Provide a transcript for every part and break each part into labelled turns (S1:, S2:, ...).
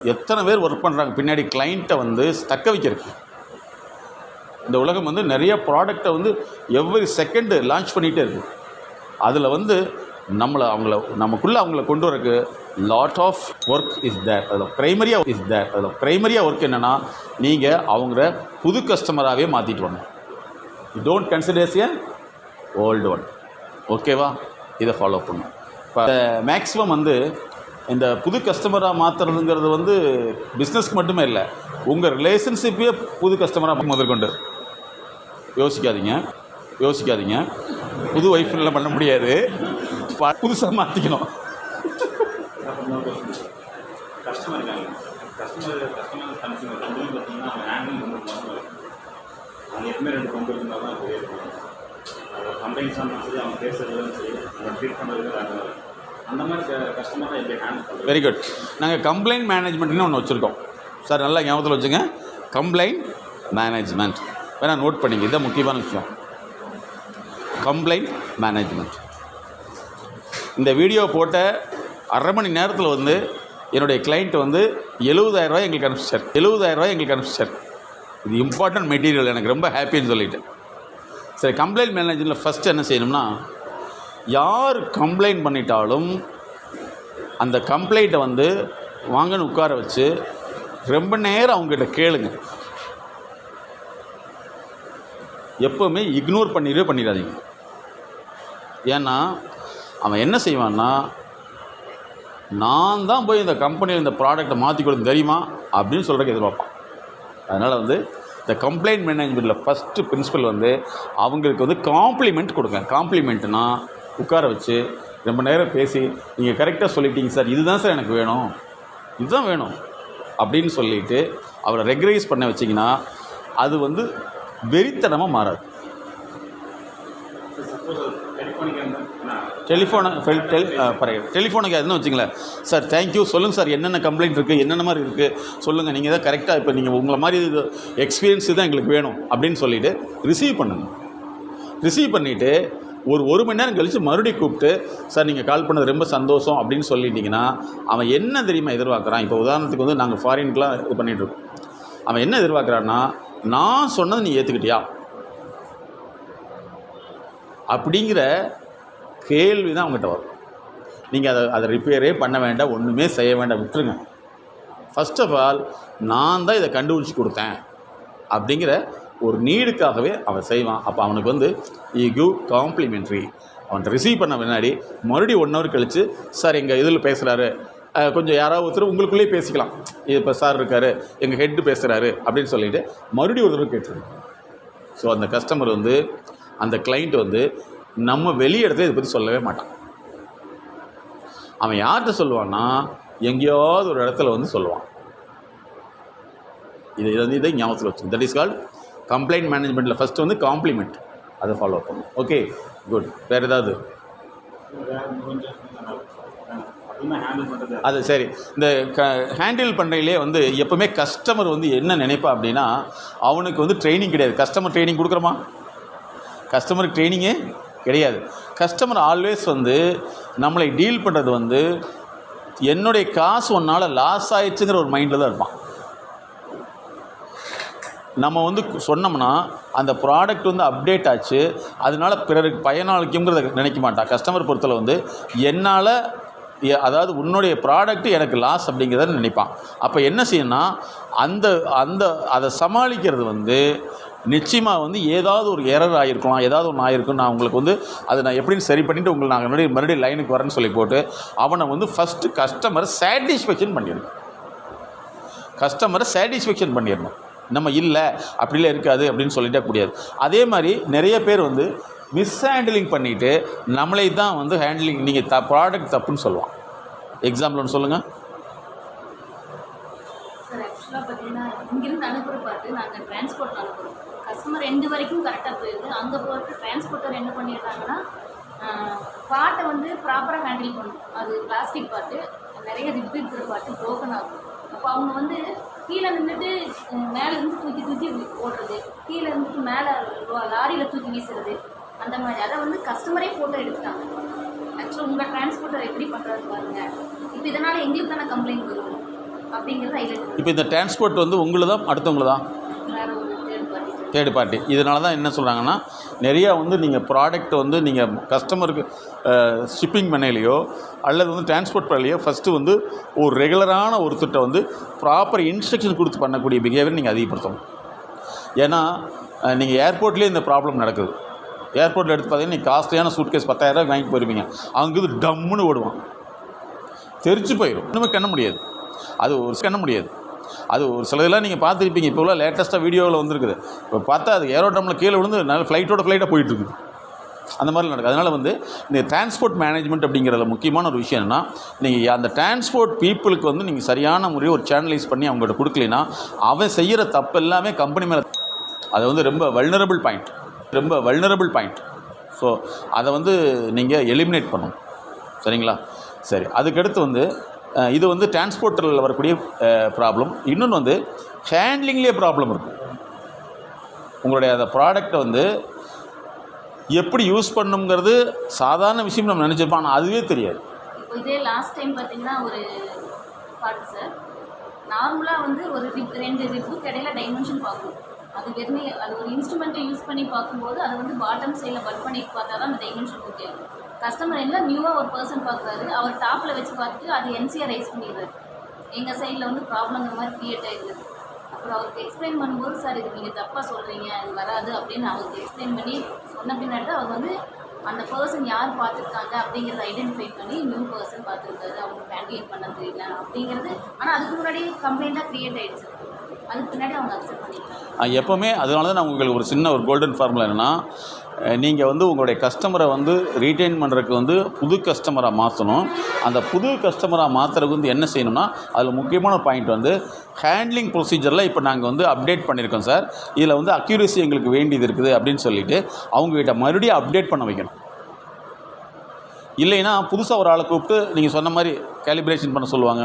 S1: எத்தனை பேர் ஒர்க் பண்ணுறாங்க பின்னாடி கிளைண்ட்டை வந்து தக்க வைக்கிறதுக்கு. இந்த உலகம் வந்து நிறைய ப்ராடக்டை வந்து எவ்ரி செகண்டு லான்ச் பண்ணிகிட்டே இருக்குது அதில் வந்து நம்மளை அவங்கள நமக்குள்ளே அவங்கள கொண்டு வரக்கு lot of work is there அதில் ப்ரைமரியாக இஸ் தேர் அதில் ப்ரைமரியாக ஒர்க் என்னென்னா நீங்கள் அவங்கள புது கஸ்டமராகவே மாற்றிட்டு வரணும். You don't considers a old one ஓகேவா இதை ஃபாலோ பண்ணும் இப்போ மேக்ஸிமம் வந்து இந்த புது கஸ்டமராக மாற்றுறதுங்கிறது வந்து பிஸ்னஸ்க்கு மட்டுமே இல்லை. உங்கள் ரிலேஷன்ஷிப்பே புது கஸ்டமராக முதற்கொண்டு. யோசிக்காதீங்க. யோசிக்காதீங்க. புது ஒய்ஃப்லாம் பண்ண முடியாது. புதுசாக மாற்றிக்கணும்
S2: கஸ்டமர் அந்த மாதிரி கஸ்டமரை எப்படி ஹேண்டில்
S1: வெரி குட் நாங்கள் கம்ப்ளைண்ட் மேனேஜ்மெண்ட்னு ஒன்று வச்சுருக்கோம். சார் நல்லா ஞாபகத்தில் வச்சுங்க. கம்ப்ளைண்ட் மேனேஜ்மெண்ட் வேணா நோட் பண்ணிங்க. இதுதான் முக்கியமான விஷயம். கம்ப்ளைண்ட் மேனேஜ்மெண்ட் இந்த வீடியோ போட்ட அரை மணி நேரத்தில் வந்து என்னுடைய கிளைண்ட் வந்து 70000 ரூபாய் எங்களுக்கு அனுப்பிச்சார். 70000 ரூபாய் எங்களுக்கு அனுப்பிச்சார். இது இம்பார்ட்டன்ட் மெட்டீரியல் எனக்கு ரொம்ப ஹாப்பின்னு சொல்லிட்டு சரி கம்ப்ளைண்ட் மேனேஜ்மெண்ட்டில் ஃபஸ்ட்டு என்ன செய்யணும்னா யார் கம்ப்ளைண்ட் பண்ணிட்டாலும் அந்த கம்ப்ளைண்ட்டை வந்து வாங்கன்னு உட்கார வச்சு ரொம்ப நேரம் அவங்ககிட்ட கேளுங்க. எப்போவுமே இக்னோர் பண்ணிடவே பண்ணிடாதீங்க. ஏன்னா அவன் என்ன செய்வான்னா நான் தான் போய் இந்த கம்பெனியில் இந்த ப்ராடக்ட்டை மாற்றி கொடுத்து தெரியுமா? அப்படின்னு சொல்கிறதுக்கு எதிர்பார்ப்பான். அதனால் வந்து இந்த கம்ப்ளைண்ட் மேனேஜ்மெண்ட்டில் ஃபஸ்ட்டு பிரின்சிபல் வந்து அவங்களுக்கு வந்து காம்ப்ளிமெண்ட் கொடுங்க. காம்ப்ளிமெண்ட்னா உட்கார வச்சு ரொம்ப நேரம் பேசி நீங்கள் கரெக்டாக சொல்லிட்டீங்க சார். இதுதான் சார் எனக்கு வேணும். இதுதான் வேணும். அப்படின்னு சொல்லிட்டு அவரை ரெக்ரைஸ் பண்ண வச்சிங்கன்னா அது வந்து வெறித்தனமாக மாறாது. டெலிஃபோனை டெல் பரவாயில்ல. டெலிஃபோனுக்கு எதுன்னு வச்சுங்களேன். சார் தேங்க்யூ சொல்லுங்கள் சார். என்னென்ன கம்ப்ளைண்ட் இருக்குது என்னென்ன மாதிரி இருக்குது சொல்லுங்கள் நீங்கள் தான் கரெக்டாக இப்போ நீங்கள் உங்களை மாதிரி இது எக்ஸ்பீரியன்ஸ் தான் எங்களுக்கு வேணும். அப்படின்னு சொல்லிவிட்டு ரிசீவ் பண்ணுங்க ரிசீவ் பண்ணிவிட்டு ஒரு ஒரு மணி நேரம் கழித்து மறுபடியும் கூப்பிட்டு சார் நீங்கள் கால் பண்ணது ரொம்ப சந்தோஷம் அப்படின்னு சொல்லிட்டீங்கன்னா அவன் என்ன தெரியுமா எதிர்பார்க்குறான்? இப்போ உதாரணத்துக்கு வந்து நாங்கள் ஃபாரின்க்கெலாம் இது பண்ணிகிட்ருக்கோம் அவன் என்ன எதிர்பார்க்குறான்னா நான் சொன்னதை நீ ஏற்றுக்கிட்டியா அப்படிங்கிற கேள்வி தான் அவங்ககிட்ட வரும். நீங்கள் அதை அதை ரிப்பேரே பண்ண வேண்டாம் ஒன்றுமே செய்ய வேண்டாம் விட்டுருங்க. ஃபஸ்ட் ஆஃப் ஆல் நான் தான் இதை கண்டுபிடிச்சி கொடுத்தேன் அப்படிங்கிற ஒரு நீடுக்காகவே அவன் செய்வான். அப்போ அவனுக்கு வந்து ஈ கிவ் காம்ப்ளிமெண்ட்ரி அவன்கிட்ட ரிசீவ் பண்ண முன்னாடி மறுபடியும் ஒன் ஹவர் கழித்து சார் எங்கள் இதில் பேசுகிறாரு கொஞ்சம் யாராவது ஒருத்தர் உங்களுக்குள்ளேயே பேசிக்கலாம். இது இப்போ சார் இருக்கார் எங்கள் ஹெட்டு பேசுகிறாரு அப்படின்னு சொல்லிட்டு மறுபடியும் ஒருத்தர் தடவை ஸோ அந்த கஸ்டமர் வந்து அந்த கிளைண்ட் வந்து நம்ம வெளி இடத்துல இதை பற்றி சொல்லவே மாட்டான். அவன் யார்கிட்ட சொல்லுவான்னா எங்கேயாவது ஒரு இடத்துல வந்து சொல்லுவான். இதை வந்து இதை ஞாபகத்தில் வச்சு தட் இஸ் கால்ட் கம்ப்ளைண்ட் மேனேஜ்மெண்ட்டில் ஃபஸ்ட்டு வந்து காம்ப்ளிமெண்ட் அதை ஃபாலோ பண்ணும் ஓகே குட் வேறு ஏதாவது? அது சரி. இந்த க ஹேண்டில் பண்ணுறதுலே வந்து எப்போவுமே கஸ்டமர் வந்து என்ன நினைப்பா அப்படின்னா அவனுக்கு வந்து ட்ரைனிங் கிடையாது. கஸ்டமர் ட்ரைனிங் கொடுக்குறோமா கஸ்டமருக்கு ட்ரைனிங்கே கிடையாது. கஸ்டமர் ஆல்வேஸ் வந்து நம்மளை டீல் பண்ணுறது வந்து என்னுடைய காசு ஒன்றால் லாஸ் ஆயிடுச்சுங்கிற ஒரு மைண்டில் தான் இருப்பான். நம்ம வந்து சொன்னோம்னா அந்த ப்ராடக்ட் வந்து அப்டேட் ஆச்சு. அதனால் பிறருக்கு பயனாளிக்குங்கிறத நினைக்க மாட்டான் கஸ்டமர் பொறுத்தல வந்து என்னால் எ- அதாவது உன்னுடைய ப்ராடக்ட் எனக்கு லாஸ் அப்படிங்கிறத நினைப்பான். அப்போ என்ன செய்யணும்னா அந்த அந்த அதை சமாளிக்கிறது வந்து நிச்சயமாக வந்து ஏதாவது ஒரு எரர் ஆகிருக்கலாம் ஏதாவது ஒன்று ஆகிருக்கும் நான் உங்களுக்கு வந்து அதை நான் எப்படின்னு சரி பண்ணிவிட்டு உங்களுக்கு நாங்கள் மறுபடியும் மறுபடியும் லைனுக்கு வரேன்னு சொல்லி போட்டு அவனை வந்து ஃபஸ்ட்டு கஸ்டமரை சாட்டிஸ்ஃபேக்ஷன் பண்ணிடணும். கஸ்டமரை சாட்டிஸ்ஃபேக்ஷன் பண்ணிடணும். நம்ம இல்லை அப்படிலாம் இருக்காது அப்படின்னு சொல்லிட்டே முடியாது அதே மாதிரி நிறைய பேர் வந்து மிஸ் ஹேண்டிலிங் பண்ணிவிட்டு நம்மளே தான் வந்து ஹேண்டிலிங் நீங்கள் த ப்ராடக்ட் தப்புன்னு சொல்லுவான் எக்ஸாம்பிள் ஒன்று சொல்லுங்கள்
S3: சார் ஆக்சுவலாக பார்த்தீங்கன்னா இங்கிருந்து அனுப்புகிற பார்த்து நாங்கள் டிரான்ஸ்போர்ட் அனுப்புகிறோம் கஸ்டமர் ரெண்டு வரைக்கும் கரெக்டாக போயிடுது அங்கே போகிறது டிரான்ஸ்போர்ட்டர் என்ன பண்ணிடுறாங்கன்னா பாட்டை வந்து ப்ராப்பராக ஹேண்டில் பண்ணும் அது பிளாஸ்டிக் பாட்டு நிறைய ரிப்பீட் பாட்டு ப்ரோக்கன் ஆகும். அப்போ அவங்க வந்து கீழே நின்றுட்டு மேலே இருந்து தூக்கி தூக்கி போடுறது கீழே இருந்துட்டு மேலே லாரியில் தூக்கி வீசுறது. அந்த மாதிரி. அதை வந்து கஸ்டமரே ஃபோட்டோ எடுத்துட்டாங்க. ஆக்சுவலாக உங்கள் டிரான்ஸ்போர்ட்டர் எப்படி பண்ணுறது பாருங்க. இப்போ இதனால் எங்களுக்கு தானே கம்ப்ளைண்ட் வரும். அப்படிங்கிறது ஹைலைட்
S1: இப்போ இந்த டிரான்ஸ்போர்ட் வந்து உங்களுதா அடுத்தவங்களதா?
S3: வேற ஒரு தேர்ட் பார்ட்டி.
S1: இதனால தான் என்ன சொல்கிறாங்கன்னா நிறையா வந்து நீங்கள் ப்ராடக்ட் வந்து நீங்கள் கஸ்டமருக்கு ஷிப்பிங் பண்ணலையோ அல்லது வந்து டிரான்ஸ்போர்ட் பண்ணலையோ ஃபஸ்ட்டு வந்து ஒரு ரெகுலரான ஒருத்தர்கிட்ட வந்து ப்ராப்பர் இன்ஸ்ட்ரக்ஷன் கொடுத்து பண்ணக்கூடிய பிஹேவியர் நீங்கள் அதிகப்படுத்தணும். ஏன்னா நீங்கள் ஏர்போர்ட்லேயே இந்த ப்ராப்ளம் நடக்குது. ஏர்போர்ட்டில் எடுத்து பார்த்தீங்கன்னா நீங்கள் காஸ்ட்லியான சூட்கேஸ் பத்தாயிரரூவா வாங்கிட்டு போயிருப்பீங்க. அங்கேருந்து டம்முன்னு ஓடுவான். தெரிச்சு போயிடும் இன்னுமே கண்ண முடியாது. அது ஒரு கண்ண முடியாது. அது ஒரு சில இதெல்லாம் நீங்கள் பார்த்துருப்பீங்க. இப்போ உள்ள லேட்டஸ்ட்டாக வீடியோவில் வந்துருக்குது. இப்போ பார்த்தா அது ஏரோட்ரமில் கீழே விழுந்து நல்ல ஃப்ளைட்டோட ஃப்ளைட்டாக போயிட்டு அந்த மாதிரி நடக்குது. அதனால் வந்து இந்த டிரான்ஸ்போர்ட் மேனேஜ்மெண்ட் அப்படிங்கிறதுல முக்கியமான ஒரு விஷயம் என்னென்னா நீங்கள் அந்த டிரான்ஸ்போர்ட் பீப்புளுக்கு வந்து நீங்கள் சரியான முறையை ஒரு சேனலைஸ் பண்ணி அவங்கள்ட்ட கொடுக்கலைன்னா அவன் செய்கிற தப்பு எல்லாமே கம்பெனி மேலே அது வந்து ரொம்ப வல்னரபிள் பாயிண்ட் ரொம்ப வல்னரபிள் பாயிண்ட் ஸோ அதை வந்து நீங்கள் எலிமினேட் பண்ணணும். சரிங்களா? சரி. அதுக்கடுத்து வந்து இது வந்து டிரான்ஸ்போர்ட்டரில் வரக்கூடிய ப்ராப்ளம் இன்னொன்று வந்து ஹேண்ட்லிங்லேயே ப்ராப்ளம் இருக்கும் உங்களுடைய அந்த ப்ராடக்டை வந்து எப்படி யூஸ் பண்ணுங்கிறது சாதாரண விஷயம் நம்ம நினச்சிருப்போம். ஆனால் அதுவே தெரியாது.
S3: இதே லாஸ்ட் டைம் பார்த்தீங்கன்னா ஒரு பாட்டு சார் நார்மலாக வந்து ஒரு ரிப் ரெண்டு ரிப்புக்கு இடையில டைமென்ஷன் பார்க்கும் அது வெறுமே அது ஒரு இன்ஸ்ட்ருமெண்ட்டை யூஸ் பண்ணி பார்க்கும்போது அது வந்து பாட்டம் சைடில் பட் பண்ணி பார்த்தா தான் அந்த டைமென்ஷன் ஓகே கஸ்டமர் என்ன நியூவாக ஒரு பர்சன் பார்க்குறாரு அவர் டாப்பில் வச்சு பார்த்துட்டு அது என்சிஆர் ரைஸ் பண்ணிடுறாரு. எங்கள் சைடில் வந்து ப்ராப்ளங்கிற மாதிரி க்ரியேட் ஆகிடுது அப்புறம் அவருக்கு எக்ஸ்பிளைன் பண்ணும்போது சார் இது நீங்கள் தப்பாக சொல்கிறீங்க இது வராது அப்படின்னு அவருக்கு எக்ஸ்பிளைன் பண்ணி சொன்ன பின்னாடி தான் அவர் வந்து அந்த பர்சன் யார் பார்த்துருக்காங்க? அப்படிங்கிறத ஐடென்டிஃபை பண்ணி நியூ பர்சன் பார்த்துருக்காரு. அவங்க ஹேண்டில் பண்ண தெரியல அப்படிங்கிறது. ஆனால் அதுக்கு முன்னாடி கம்ப்ளைண்ட்டாக க்ரியேட் ஆகிடுச்சு அதுக்கு பின்னாடி அவங்க அக்செப்ட் பண்ணிக்கிறாங்க.
S1: எப்போவுமே அதனால தான் நான் உங்களுக்கு ஒரு சின்ன ஒரு கோல்டன் ஃபார்முலா என்னென்னா நீங்கள் வந்து உங்களுடைய கஸ்டமரை வந்து ரீட்டைன் பண்ணுறதுக்கு வந்து புது கஸ்டமராக மாற்றணும் அந்த புது கஸ்டமராக மாற்றுறதுக்கு வந்து என்ன செய்யணும்னா அதில் முக்கியமான பாயிண்ட் வந்து ஹேண்ட்லிங் ப்ரொசீஜரில் இப்போ நாங்கள் வந்து அப்டேட் பண்ணியிருக்கோம் சார் இதில் வந்து அக்யூரசி எங்களுக்கு வேண்டியது இருக்குது அப்படின்னு சொல்லிவிட்டு அவங்ககிட்ட மறுபடியும் அப்டேட் பண்ண வைக்கணும். இல்லைன்னா புதுசாக ஒரு ஆளை கூப்பிட்டு நீங்கள் சொன்ன மாதிரி கேலிப்ரேஷன் பண்ண சொல்லுவாங்க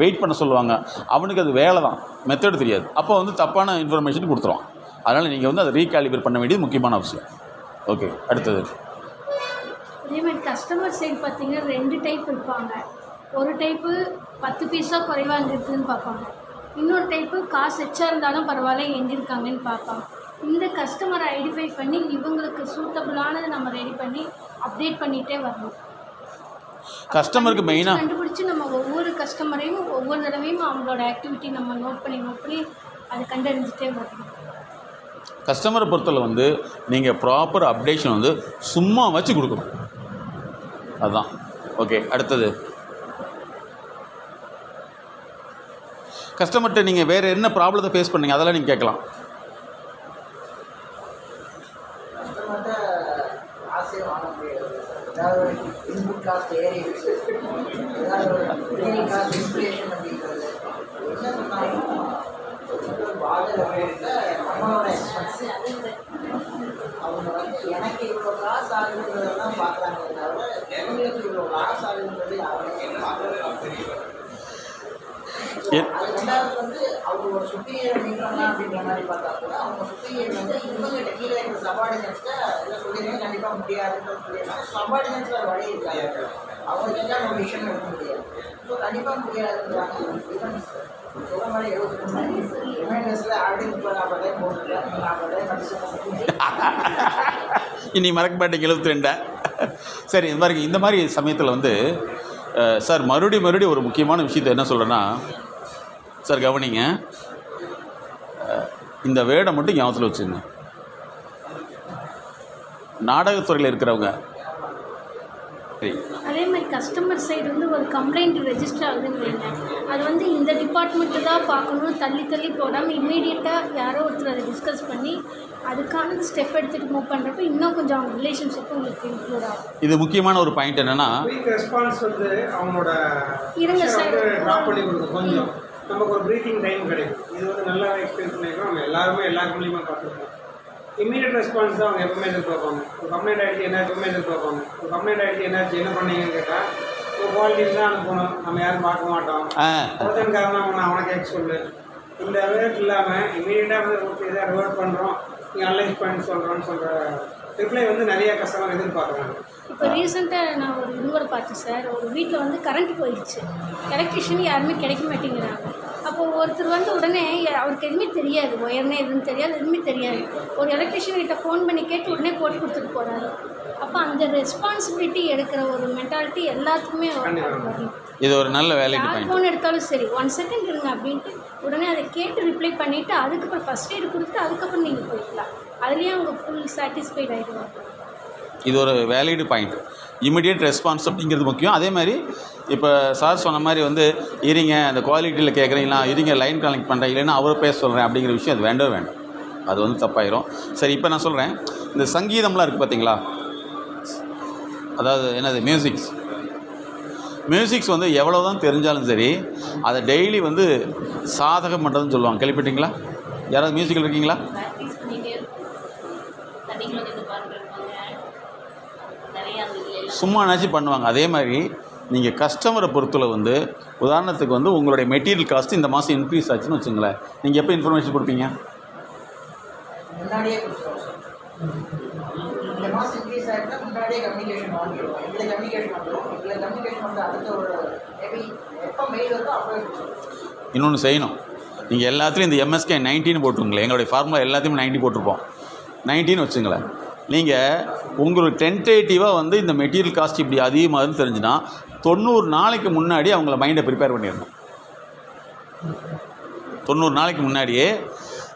S1: வெயிட் பண்ண சொல்லுவாங்க. அவனுக்கு அது வேலை தான். மெத்தட் தெரியாது. அப்போ வந்து தப்பான இன்ஃபர்மேஷன் கொடுத்துருவான் அதனால் நீங்கள் வந்து அதை ரீகாலிபிரேட் பண்ண வேண்டியது முக்கியமான அவசியம். ஓகே அடுத்தது.
S4: அதே மாதிரி கஸ்டமர் சைடு பார்த்தீங்கன்னா ரெண்டு டைப் இருப்பாங்க ஒரு டைப்பு பத்து பீஸாக குறைவாக இருக்குதுன்னு பார்ப்பாங்க. இன்னொரு டைப்பு காசு எச்சா இருந்தாலும் பரவாயில்ல எங்கே இருக்காங்கன்னு பார்ப்பாங்க. இந்த கஸ்டமரை ஐடென்டிஃபை பண்ணி இவங்களுக்கு சூட்டபுளானதை நம்ம ரெடி பண்ணி அப்டேட் பண்ணிகிட்டே வரணும்.
S1: கஸ்டமருக்கு மெயினாக
S4: கண்டுபிடிச்சி நம்ம ஒவ்வொரு கஸ்டமரையும் ஒவ்வொரு தடவையும் அவங்களோட ஆக்டிவிட்டி நம்ம நோட் பண்ணி நோட் பண்ணி அதை கண்டறிஞ்சிட்டே வரணும்.
S1: கஸ்டமரை பொறுத்தவரை வந்து நீங்கள் ப்ராப்பர் அப்டேஷன் வந்து சும்மா வச்சு கொடுக்கணும். அதுதான் ஓகே அடுத்தது. கஸ்டமர்கிட்ட நீங்கள் வேறு என்ன ப்ராப்ளத்தை ஃபேஸ் பண்ணீங்க அதெல்லாம் நீங்கள் கேட்கலாம்.
S5: கஸ்டமர்கிட்ட காசே வாங்க முடியாது ஏதாவது ஒரு இன்புட் காஸ்ட் ஏறிடுச்சு ஏதாவது ஒரு ரிமைனிங் காஸ்ட் இன்ஃப்ளேஷன் அப்படிங்கிறது என்ன சொன்னாலும் பாதர் அப்படின்ட்டு நம்மளோட எக்ஸ்பென்ஸ் அவங்க வந்து எனக்கு ஆகுதுன்றதெல்லாம் பார்க்குறாங்க தவிர இவ்வளோ காசு ஆகுதுன்றது யாருமே ரெண்டாவது வந்து அவங்க ஒரு சுப்பீரியர் அப்படின்றாங்க அப்படின்ற மாதிரி பார்த்தா கூட அவங்க சுப்பீரியர் வந்து இவங்க கீழே இருக்கிற சபார்டினன்ஸ்ட இதை சொல்லிடுங்க கண்டிப்பாக முடியாதுன்னு சொல்லிடுறாங்க சபார்டினன்ஸ்ல ஒரு வழி இருக்காங்க அவங்க கேட்டால் நம்ம விஷயம் எடுக்க முடியாது. ஸோ கண்டிப்பாக முடியாதுன்றாங்க. சொல்ல மாதிரி எழுபத்தி
S1: இனி மறக்க மாட்டேங்க எழுபத்தி ரெண்டா? சரி இந்த மாதிரி இந்த மாதிரி சமயத்தில் வந்து சார் மறுபடியும் மறுபடியும் ஒரு முக்கியமான விஷயத்தை என்ன சொல்கிறேன்னா சார் கவனிங்க. இந்த வேடை மட்டும் ஞாபகத்தில் வச்சுங்க நாடகத்துறையில் இருக்கிறவங்க
S4: அதே மாதிரி கஸ்டமர் சைடு வந்து ஒரு கம்ப்ளைண்ட் ரெஜிஸ்டர் ஆகுதுன்னு வைங்க. அது வந்து இந்த டிபார்ட்மெண்ட்டு தான் பார்க்கணும். தள்ளி தள்ளி போடாமல் இம்மீடியட்டாக யாரோ ஒருத்தர் அதை டிஸ்கஸ் பண்ணி அதுக்கான ஸ்டெப் எடுத்துகிட்டு மூவ் பண்ணுறப்ப இன்னும் கொஞ்சம் அவங்க ரிலேஷன்ஷிப் உங்களுக்கு இன்க்ளூட் ஆகும்.
S1: இது முக்கியமான ஒரு பாயிண்ட் என்னென்னா
S6: ரெஸ்பான்ஸ் வந்து அவங்களோட
S4: இருங்க சார்.
S6: ட்ராப் பண்ணி கொடுக்கும். கொஞ்சம் நமக்கு ஒரு ப்ரீத்திங் டைம் கிடைக்கும். இது வந்து நல்லா எக்ஸ்பீரியன்ஸ் பண்ணியிருக்கோம். நம்ம எல்லாருமே எல்லா பார்த்துருக்கோம். இம்மீடியட் ரெஸ்பான்ஸ் தான் அவங்க எப்பவுமே எதிர்பார்ப்பாங்க. ஒரு கம்ப்ளைண்ட் ஆகிடுச்சு என்ன எப்பவுமே எதிர்பார்ப்பாங்க. ஒரு கம்ப்ளைண்ட் ஆகிடுச்சு என்னாச்சு என்ன பண்ணீங்கன்னு கேட்டால் ஒரு குவாலிட்டி தான் அனுப்பணும். நம்ம யாரும் பார்க்க மாட்டோம். ஒருத்தன் காரணம் அவனை அவனை கேட்க சொல்லு. இந்த அவேர்ட் இல்லாமல் இமீடியட்டாக வந்து ஓகே இதை ரிவர்ட் பண்ணுறோம் நீங்கள் அனலைஸ் பண்ணி சொல்கிறோன்னு சொல்கிற ரிப்ளை வந்து நிறைய கஸ்டமர் எதிர்பார்க்குறாங்க.
S4: இப்போ ரீசெண்டாக நான் ஒரு இதுவரை பார்த்தேன் சார். ஒரு வீட்டில் வந்து கரண்ட் போயிடுச்சு. எலக்ட்ரிஷியன் யாருமே கிடைக்க மாட்டேங்கிறாங்க. அப்போ ஒருத்தர் வந்து உடனே அவருக்கு எதுவுமே தெரியாது. ஒயர்னே எதுவும் தெரியாது எதுவுமே தெரியாது. ஒரு எலக்ட்ரிஷியன் கிட்ட ஃபோன் பண்ணி கேட்டு உடனே போட்டு கொடுத்துட்டு போகிறாரு அப்போ அந்த ரெஸ்பான்சிபிலிட்டி எடுக்கிற ஒரு மென்டாலிட்டி எல்லாத்துக்குமே
S1: இது ஒரு நல்ல வேலைக்கு
S4: ஃபோன் எடுத்தாலும் சரி ஒன் செகண்ட் இருங்க அப்படின்ட்டு உடனே அதை கேட்டு ரிப்ளை பண்ணிவிட்டு அதுக்கப்புறம் ஃபஸ்ட் எய்டு கொடுத்து அதுக்கப்புறம் நீங்கள் போய்க்கலாம் அதுலேயே அவங்க ஃபுல் சாட்டிஸ்ஃபைட் ஆகிடுவாங்க
S1: இது ஒரு வேலிடு பாயிண்ட் இமிடியேட் ரெஸ்பான்ஸ் அப்படிங்கிறது முக்கியம். அதே மாதிரி இப்போ சார் சொன்ன மாதிரி வந்து இருங்க அந்த குவாலிட்டியில் கேட்குறீங்களா இருங்க லைன் கனெக்ட் பண்ணுறேன் இல்லைன்னா அவரை பேச சொல்கிறேன் அப்படிங்கிற விஷயம் அது வேண்டவே வேண்டாம். அது வந்து தப்பாயிரும். சரி இப்போ நான் சொல்கிறேன் இந்த சங்கீதம்லாம் இருக்குது பார்த்தீங்களா அதாவது என்னது மியூசிக்ஸ் மியூசிக்ஸ் வந்து எவ்வளோ தான் தெரிஞ்சாலும் சரி அதை டெய்லி வந்து சாதகம் பண்ணுறதுன்னு சொல்லுவாங்க. கேள்விப்பட்டீங்களா யாராவது மியூசிக்கில் இருக்கீங்களா
S3: ப்ராக்டிஸ் பண்ணிகிட்டே இருக்கும் தண்ணிக்குள்ள நின்று பாருங்க நிறைய அந்த இதுல எல்லாம்
S1: சும்மானாச்சும் பண்ணுவாங்க. அதே மாதிரி நீங்கள் கஸ்டமரை பொறுத்தல வந்து உதாரணத்துக்கு வந்து உங்களுடைய மெட்டீரியல் காஸ்ட் இந்த மாதம் இன்க்ரீஸ் ஆச்சுன்னு வச்சுங்களேன். நீங்கள் எப்போ இன்ஃபர்மேஷன் கொடுப்பீங்க?
S5: முன்னாடியே கொடுத்துருவோம் சார் இந்த மாதம் இன்க்ரீஸ் ஆகிட்டுனா முன்னாடியே கம்யூனிகேஷன் வாங்கிடுவோம். இதில் கம்யூனிகேஷன் பண்ணுறோம் இதில் கம்யூனிகேஷன் வந்து அடுத்த ஒரு மேபி எப்போ மெயில் வருதோ அப்போவே கொடுத்துருவோம்.
S1: இன்னொன்று செய்யணும். நீங்கள் எல்லாத்துலேயும் இந்த எம்எஸ்கே நைன்டீன் போட்டுங்களேன் எங்களுடைய ஃபார்முலா எல்லாத்தையுமே நைன்ட்டி போட்டிருப்போம். நைன்டீன் வச்சுங்களேன். நீங்கள் உங்களுக்கு டென்டேட்டிவாக வந்து இந்த மெட்டீரியல் காஸ்ட் இப்படி அதிகமாகுதுன்னு தெரிஞ்சுன்னா தொண்ணூறு நாளைக்கு முன்னாடி அவங்கள மைண்டை ப்ரிப்பேர் பண்ணிடணும். தொண்ணூறு நாளைக்கு முன்னாடியே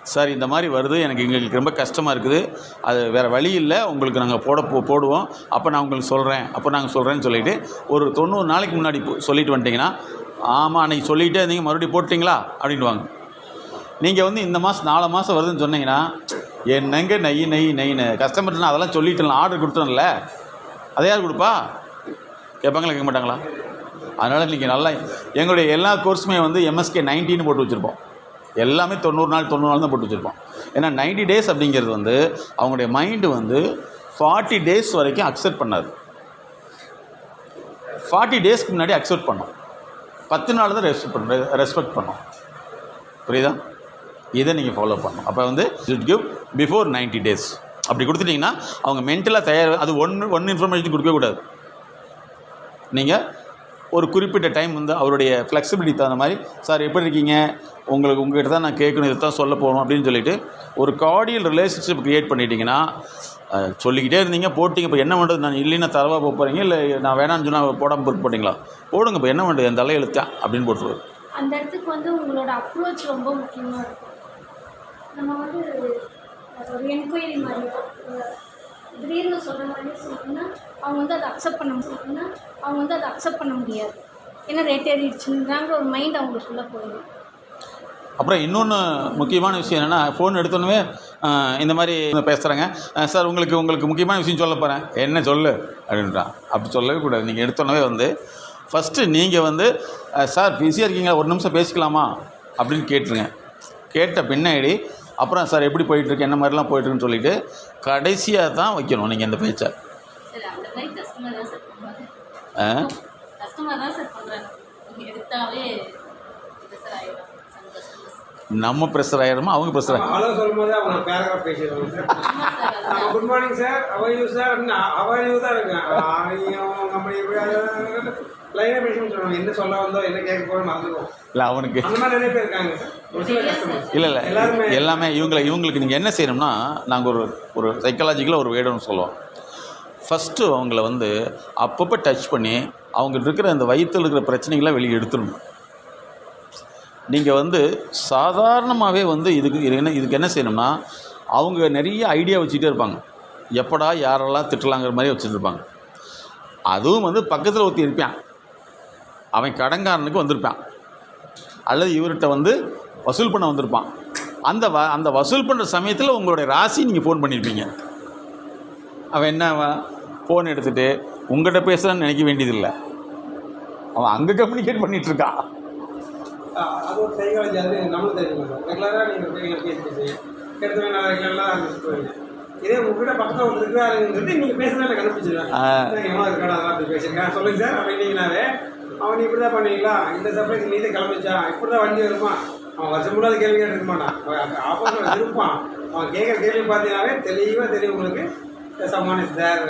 S1: சார் இந்த மாதிரி வருது எனக்கு எங்களுக்கு ரொம்ப கஷ்டமாக இருக்குது. அது வேறு வழி இல்லை உங்களுக்கு நாங்கள் போட போ போடுவோம். அப்போ நான் உங்களுக்கு சொல்கிறேன் அப்போ நாங்கள் சொல்கிறேன்னு சொல்லிவிட்டு ஒரு தொண்ணூறு நாளைக்கு முன்னாடி போ- சொல்லிட்டு வந்துட்டிங்கன்னா ஆமாம் அன்றைக்கி சொல்லிவிட்டு இருந்தீங்க மறுபடியும் போட்டிங்களா அப்படின்வாங்க நீங்கள் வந்து இந்த மாதம் நாலு மாதம் வருதுன்னு சொன்னீங்கன்னா என்னங்க நெய் நெய் நெய்னு கஸ்டமர்லாம் நான் அதெல்லாம் சொல்லிட்டேன் ஆர்டர் கொடுத்தேன்ல அதை யார் கொடுப்பா? கேட்பாங்களா கேட்க மாட்டாங்களா? அதனால் நீங்கள் நல்லா எங்களுடைய எல்லா கோர்ஸுமே வந்து எம்எஸ்கே நைன்டின்னு போட்டு வச்சுருப்போம். எல்லாமே தொண்ணூறு நாள் தொண்ணூறு நாள் தான் போட்டு வச்சுருப்போம். ஏன்னா 90 டேஸ் அப்படிங்கிறது வந்து அவங்களுடைய மைண்டு வந்து ஃபார்ட்டி டேஸ் வரைக்கும் அக்செப்ட் பண்ணாது. ஃபார்ட்டி டேஸ்க்கு முன்னாடி அக்செப்ட் பண்ணோம். பத்து நாள் தான் ரெஸ்பெக்ட் பண்ண ரெஸ்பெக்ட் பண்ணோம். புரியுதா? இதை நீங்கள் ஃபாலோ பண்ணணும். அப்போ வந்து இட் கிவ் பிஃபோர் 90 டேஸ் அப்படி கொடுத்துட்டிங்கன்னா அவங்க மென்டலாக தயார் அது ஒன்று ஒன் இன்ஃபர்மேஷன் கொடுக்கவே கூடாது. நீங்கள் ஒரு குறிப்பிட்ட டைம் வந்து அவருடைய ஃப்ளெக்சிபிலிட்டி தகுந்த மாதிரி சார் எப்படி இருக்கீங்க? உங்களுக்கு உங்ககிட்ட தான் நான் கேட்கணும் இதை தான் சொல்ல போகணும் அப்படின்னு சொல்லிட்டு ஒரு கார்டியல் ரிலேஷன்ஷிப் க்ரியேட் பண்ணிட்டீங்கன்னா சொல்லிக்கிட்டே இருந்தீங்க போட்டிங்க இப்போ என்ன பண்ணுறது நான் இல்லைன்னா தரவாக போக போகிறீங்க இல்லை நான் வேணாம்னு சொன்னால் போடாமல் பொறுப்பு போட்டிங்களா? போடுங்க இப்போ என்ன பண்ணுறது என் தலையெழுத்தேன் அப்படின்னு போட்டுருவாரு.
S4: அந்த இடத்துக்கு வந்து உங்களோட அப்ரோச் ரொம்ப முக்கியமாக இருக்கும். நம்ம வந்து ஒரு என்கொயரி மாதிரி திடீர்னு சொல்கிற மாதிரி சொன்னோம்னா அவங்க வந்து அதை அக்செப்ட் பண்ண முடியும்னா அவங்க வந்து அதை அக்செப்ட் பண்ண முடியாது. ஏன்னா ரேட் ஏறிடுச்சுன்றாங்க ஒரு மைண்ட் அவங்களுக்குள்ளே போயிடும்.
S1: அப்புறம் இன்னொன்று முக்கியமான விஷயம் என்னென்னா ஃபோன் எடுத்தோன்னே இந்த மாதிரி பேசுகிறாங்க சார் உங்களுக்கு உங்களுக்கு முக்கியமான விஷயம் சொல்ல போகிறேன் என்ன சொல்லு? அப்படின்றான். அப்படி சொல்லவே கூடாது. நீங்கள் எடுத்தோன்னே வந்து ஃபஸ்ட்டு நீங்கள் வந்து சார் பிஸியாக இருக்கீங்களா? ஒரு நிமிஷம் பேசிக்கலாமா? அப்படின்னு கேட்டுருங்க. கேட்ட பின்னாடி அப்புறம் சார் எப்படி போயிட்டுருக்கு என்ன மாதிரிலாம் போயிட்டுருக்குன்னு சொல்லிட்டு கடைசியாக தான் வைக்கணும் நீங்கள் இந்த பேச்சை. ஆ?
S3: கஸ்டமர் தான் சார் பண்ணுறாங்க நீங்கள் எடுத்தாவே ப்ரெஷர் ஆகிடும் சம் கஸ்டமர்ஸ்
S1: நம்ம ப்ரெஷர் ஆயிடுமா அவங்க ப்ரெஷர் ஆகிடும்
S6: ஹலோ சொல்லும்போது அவங்க பேராகிராஃப் பேசிடுவாங்க சார்.
S3: ஆமாம் சார்
S6: நம்ம
S3: அதுதான்
S6: good morning sir how are you sir அப்படின்னு அவர் யூ தான் இருக்கேன். அவங்க அப்படி இப்படி லைனாக பேசணும்னு சொல்லுவாங்க என்ன சொல்ல வந்தோம் என்ன கேட்க போகிறோம் மறந்துடுவோம்.
S1: இல்லை அவனுக்கு
S6: அந்த மாதிரி நிறைய பேர் இருக்காங்க
S1: இல்லை இல்லை
S6: எல்லாருமே
S1: எல்லாமே இவங்களை இவங்களுக்கு நீங்கள் என்ன செய்யணும்னா நாங்கள் ஒரு ஒரு சைக்காலஜிக்கலாக ஒரு வேடம்னு சொல்லுவோம். ஃபஸ்ட்டு அவங்கள வந்து அப்பப்போ டச் பண்ணி அவங்க இருக்கிற அந்த வயிற்றில் இருக்கிற பிரச்சனைகளை வெளியே எடுத்துடணும். நீங்கள் வந்து சாதாரணமாகவே வந்து இதுக்கு இது என்ன இதுக்கு என்ன செய்யணும்னா அவங்க நிறைய ஐடியா வச்சுக்கிட்டே இருப்பாங்க. எப்படா யாரெல்லாம் திட்டலாங்கிற மாதிரி வச்சுருப்பாங்க அதுவும் வந்து பக்கத்தில் ஒருத்தி இருப்பான். அவன் கடன்காரனுக்கு வந்திருப்பான். அல்லது இவர்கிட்ட வந்து வசூல் பண்ண வந்திருப்பான். அந்த வ அந்த வசூல் பண்ணுற சமயத்தில் உங்களுடைய ராசி நீங்கள் ஃபோன் பண்ணியிருப்பீங்க அவன் என்ன ஃபோன் எடுத்துகிட்டு உங்கள்கிட்ட பேசுகிறான்னு நினைக்க வேண்டியதில்லை. அவன் அங்கே கம்யூனிகேட்
S6: பண்ணிகிட்ருக்கான் அது ஒரு சைக்காலஜி அது நம்மளும் தெரியுமா சார் ரெகுலராக நீங்கள் போய் எங்களை பேசி பேசி எடுத்து நான் ரெகுலராக ஆரம்பிச்சு போயிருங்க இதே உங்ககிட்ட பக்கத்தில் ஒருத்தர் இருக்கிறாருங்கிறது நீங்கள் பேசுகிறத எனக்கு கண்டுபிடிச்சிருவேன். எவ்வளோ இருக்காடா அதெல்லாம் அப்படி பேசியிருக்கேன் சொல்லுங்க சார் அப்படின்னீங்கனாவே அவன் இப்படி தான் பண்ணுவீங்களா? இந்த சப்ளைஸ் நீ தான் கிளம்பிச்சா இப்படி தான் வண்டி வருமா? அவன் வருஷம் முன்னாடி கேள்வி கேட்டு மாட்டான். ஆப்போசிட் இருப்பான் அவன் கேட்குற கேள்வி பார்த்தீங்கன்னாவே தெளிவாக தெரியும் உங்களுக்கு. சமான் இஸ் தேர்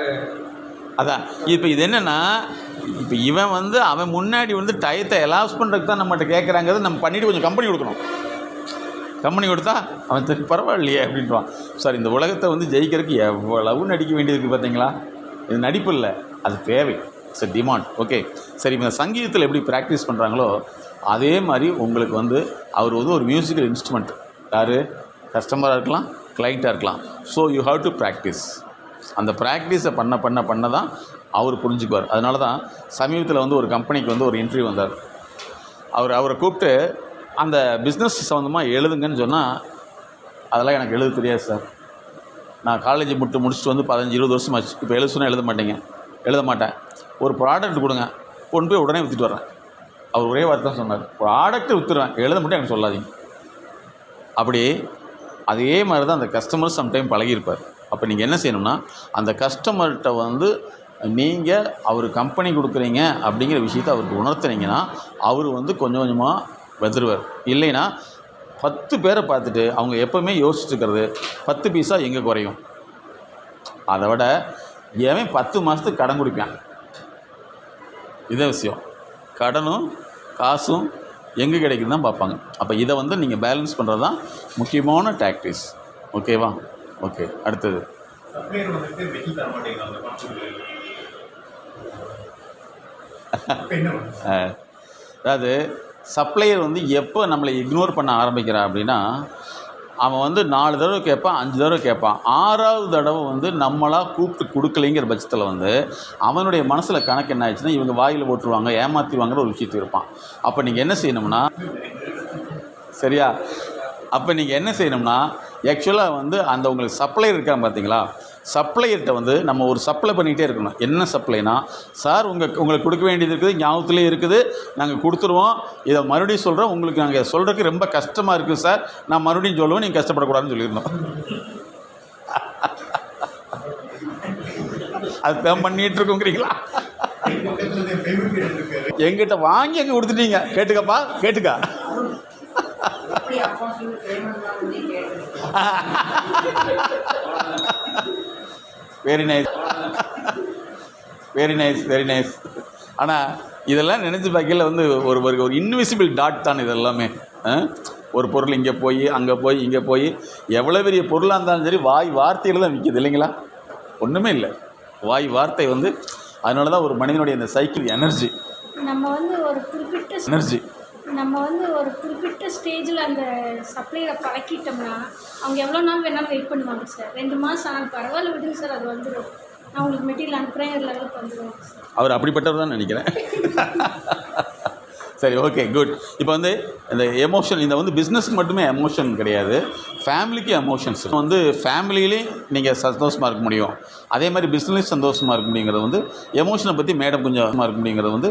S1: அதான். இப்போ இது என்னென்னா இப்போ இவன் வந்து அவன் முன்னாடி வந்து டயத்தை எலாஸ் பண்ணுறதுக்கு தான் நம்மகிட்ட கேட்குறாங்கிறது நம்ம பண்ணிவிட்டு கொஞ்சம் கம்பெனி கொடுக்கணும். கம்பெனி கொடுத்தா அவன் பரவாயில்லையே அப்படின்றான் சார் இந்த உலகத்தை வந்து ஜெயிக்கிறதுக்கு எவ்வளவு நடிக்க வேண்டியது இருக்குது பார்த்தீங்களா இது நடிப்பு இல்லை அது தேவை. இட்ஸ் டிமாண்ட் ஓகே சரி இந்த சங்கீதத்தில் எப்படி ப்ராக்டிஸ் பண்ணுறாங்களோ அதே மாதிரி உங்களுக்கு வந்து அவர் வந்து ஒரு மியூசிக்கல் இன்ஸ்ட்ருமெண்ட் யார்? கஸ்டமராக இருக்கலாம் கிளைண்ட்டாக இருக்கலாம். So you have to practice அந்த ப்ராக்டிஸை பண்ண பண்ண பண்ண தான் அவர் புரிஞ்சுக்குவார். அதனால தான் சமீபத்தில் வந்து ஒரு கம்பெனிக்கு வந்து ஒரு இன்டர்வியூ வந்தார். அவர் அவரை கூப்பிட்டு அந்த பிஸ்னஸ் சம்மந்தமாக எழுதுங்கன்னு சொன்னால் அதெல்லாம் எனக்கு எழுத தெரியாது சார் நான் காலேஜ் மட்டும் முடிச்சுட்டு வந்து பதினஞ்சு இருபது வருஷம் ஆச்சு இப்போ எழுத சொன்னால் எழுத மாட்டேங்க. எழுத மாட்டேன். ஒரு ப்ராடக்ட் கொடுங்க. கொண்டு போய் உடனே விற்றுட்டு வரேன் அவர் ஒரே வார்த்தை தான் சொன்னார். ப்ராடக்ட்டை விற்றுருவேன் எழுத மட்டும் எனக்கு சொல்லாதீங்க. அப்படி அதே மாதிரி தான் அந்த கஸ்டமர் சம்டைம் பழகியிருப்பார். அப்போ நீங்கள் என்ன செய்யணும்னா அந்த கஸ்டமர்கிட்ட வந்து நீங்கள் அவர் கம்பெனி கொடுக்குறீங்க அப்படிங்கிற விஷயத்தை அவருக்கு உணர்த்துனீங்கன்னா அவர் வந்து கொஞ்சம் கொஞ்சமாக வெதருவார். இல்லைன்னா பத்து பேரை பார்த்துட்டு அவங்க எப்போவுமே யோசிச்சுருக்கிறது இருக்கிறது பத்து பீஸா எங்கே குறையும்? அதை விட எவன் பத்து மாதத்துக்கு கடன் குடிப்பான் இதே விஷயம். கடனும் காசும் எங்கே கிடைக்குதுன்னு தான் பார்ப்பாங்க. அப்போ இதை வந்து நீங்கள் பேலன்ஸ் பண்ணுறது தான் முக்கியமான டாக்டிஸ் ஓகேவா ஓகே அடுத்தது. அதாவது சப்ளையர் வந்து எப்போ நம்மளை இக்னோர் பண்ண ஆரம்பிக்கிறான் அப்படின்னா அவன் வந்து நாலு தடவை கேட்பான் அஞ்சு தடவை கேட்பான். ஆறாவது தடவை வந்து நம்மளாக கூப்பிட்டு கொடுக்கலைங்கிற பட்சத்தில் வந்து அவனுடைய மனசில் கணக்கு என்ன ஆயிடுச்சுன்னா இவங்க வாயில் போட்டுருவாங்க ஏமாற்றிடுவாங்கிற ஒரு விஷயத்து இருப்பான். அப்போ நீங்கள் என்ன செய்யணும்னா சரியா? அப்போ நீங்கள் என்ன செய்யணும்னா ஆக்சுவலாக வந்து அந்த உங்களுக்கு சப்ளையர் இருக்காங்க பார்த்தீங்களா சப்ளையர்கிட்ட வந்து நம்ம ஒரு சப்ளை பண்ணிகிட்டே இருக்கணும். என்ன சப்ளைனா சார் உங்கள் உங்களுக்கு கொடுக்க வேண்டியது இருக்குது ஞாபகத்துலேயே இருக்குது. நாங்கள் கொடுத்துருவோம். இதை மறுபடியும் சொல்கிறோம் உங்களுக்கு நாங்கள் சொல்கிறதுக்கு ரொம்ப கஷ்டமாக இருக்குது சார். நான் மறுபடியும் சொல்லுவேன். நீங்கள் கஷ்டப்படக்கூடாதுன்னு சொல்லிடணும். அது தான் பண்ணிகிட்டு இருக்கோங்கிறீங்களா எங்கிட்ட வாங்கி அங்கே கொடுத்துட்டீங்க? கேட்டுக்கப்பா கேட்டுக்கா
S5: எப்படி அப்பா சொல்லி பேமெண்ட் தான் பண்ணி கேட்குறேன்
S1: very nice very nice very nice ஆனால் இதெல்லாம் நினச்சி பார்க்கல வந்து ஒரு ஒரு ஒரு இன்விசிபிள் டாட் தான் இது எல்லாமே ஆ? ஒரு பொருள் இங்கே போய் அங்கே போய் இங்கே போய் எவ்வளோ பெரிய பொருளாக இருந்தாலும் சரி வாய் வார்த்தையில் தான் விற்கிது இல்லைங்களா? ஒன்றுமே இல்லை. வாய் வார்த்தை வந்து அதனால தான் ஒரு மனிதனுடைய இந்த சைக்கிள் எனர்ஜி
S4: நம்ம வந்து ஒரு குறிப்பிட்ட
S1: எனர்ஜி
S4: நம்ம வந்து ஒரு குறிப்பிட்ட ஸ்டேஜில் அந்த சப்ளையரை பழக்கிட்டோம்னா அவங்க எவ்வளோ நாள் வேணாலும் வெயிட் பண்ணுவாங்க சார் ரெண்டு மாதம் ஆனால் பரவாயில்ல விடுங்க சார் அது வந்துடும் நான் உங்களுக்கு மெட்டீரியல் அனுப்புகிறேன் லெவலுக்கு வந்துடும்
S1: அவர் அப்படிப்பட்டவர் தான் நினைக்கிறேன். சரி ஓகே குட் இப்போ வந்து இந்த எமோஷன் இந்த வந்து பிஸ்னஸ்க்கு மட்டுமே எமோஷன் கிடையாது. ஃபேமிலிக்கு எமோஷன்ஸ் வந்து ஃபேமிலியிலையும் நீங்கள் சந்தோஷமாக இருக்க முடியும். அதே மாதிரி பிஸ்னஸ்லையும் சந்தோஷமாக இருக்க முடியுங்கிறது வந்து எமோஷனை பற்றி மேடம் கொஞ்சம் இருக்க முடியுங்கிறது வந்து